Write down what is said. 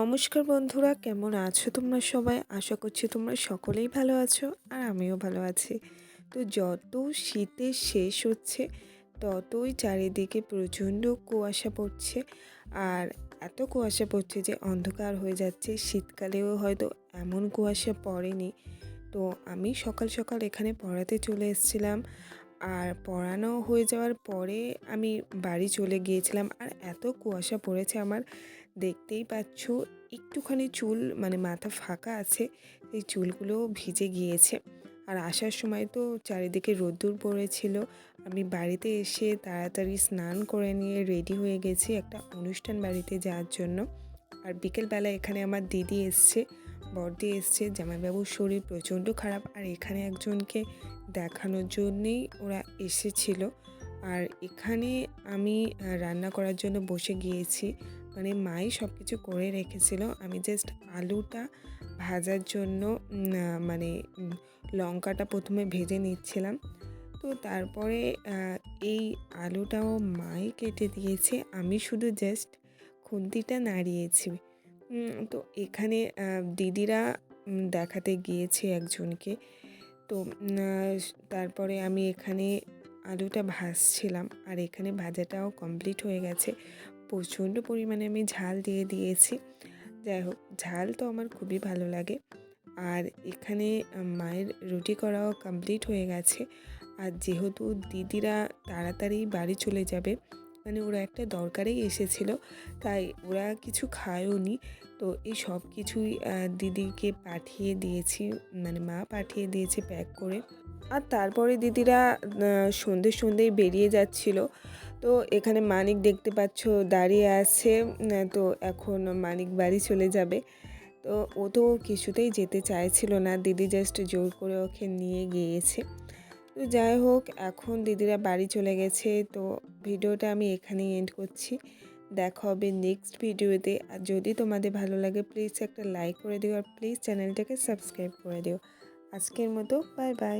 নমস্কার বন্ধুরা, কেমন আছো তোমরা সবাই? আশা করছি তোমরা সকলেই ভালো আছো আর আমিও ভালো আছি। তো যত শীতের শেষ হচ্ছে, ততই চারিদিকে প্রচণ্ড কুয়াশা পড়ছে। আর এত কুয়াশা পড়ছে যে অন্ধকার হয়ে যাচ্ছে। শীতকালেও হয়তো এমন কুয়াশা পড়েনি। তো আমি সকাল সকাল এখানে পড়াতে চলে এসেছিলাম। আর পড়ানো হয়ে যাওয়ার পরে আমি বাড়ি চলে গিয়েছিলাম। আর এত কুয়াশা পড়েছে আমার দেখতেই পাচ্ছ, একটুখানি চুল মানে মাথা ফাঁকা আছে, এই চুলগুলো ভিজে গিয়েছে। আর আসার সময় তো চারিদিকে রোদ্দুর পড়েছিল। আমি বাড়িতে এসে তাড়াতাড়ি স্নান করে নিয়ে রেডি হয়ে গেছি একটা অনুষ্ঠান বাড়িতে যাওয়ার জন্য। আর বিকেলবেলা এখানে আমার দিদি এসছে বর্দি এসছে, জামাইবাবুর শরীর প্রচণ্ড খারাপ। আর এখানে একজনকে দেখানোর জন্যেই ওরা এসেছিল। আর এখানে আমি রান্না করার জন্য বসে গিয়েছি। মানে মাই সব কিছু করে রেখেছিল। আমি জাস্ট আলুটা ভাজার জন্য মানে লঙ্কাটা প্রথমে ভেজে নিচ্ছিলাম। তো তারপরে এই আলুটাও মাই কেটে দিয়েছে। আমি শুধু জাস্ট খুন্তিটা নাড়িয়েছি। তো এখানে দিদিরা দেখাতে গিয়েছে একজনকে। তো তারপরে আমি এখানে আলুটা ভাজছিলাম। আর এখানে ভাজাটাও কমপ্লিট হয়ে গেছে। প্রচণ্ড পরিমাণে আমি ঝাল দিয়ে দিয়েছি। যাই হোক, ঝাল তো আমার খুবই ভালো লাগে। আর এখানে মায়ের রুটি করাও কমপ্লিট হয়ে গেছে। আর যেহেতু দিদিরা তাড়াতাড়ি বাড়ি চলে যাবে মানে ওরা একটা দরকারেই এসেছিল, তাই ওরা কিছু খায়ওনি তো এই সব কিছুই দিদিকে পাঠিয়ে দিয়েছি মানে মা পাঠিয়ে দিয়েছে প্যাক করে। আর তারপরে দিদিরা সন্ধে সন্ধেই বেরিয়ে যাচ্ছিল। তো এখানে মানিক দেখতে পাচ্ছ দাঁড়িয়ে আছে তো এখন মানিক বাড়ি চলে যাবে। তো ও তো কিছুতেই যেতে চাইছিল না, দিদি জাস্ট জোর করে ওকে নিয়ে গিয়েছে। তো যাই হোক, এখন দিদিরা বাড়ি চলে গেছে, তো ভিডিওটা আমি এখানেই এন্ড করছি। দেখা হবে নেক্সট ভিডিওতে। আর যদি তোমাদের ভালো লাগে প্লিজ একটা লাইক করে দিও, আর প্লিজ চ্যানেলটাকে সাবস্ক্রাইব করে দিও। আজকের মতো বাই বাই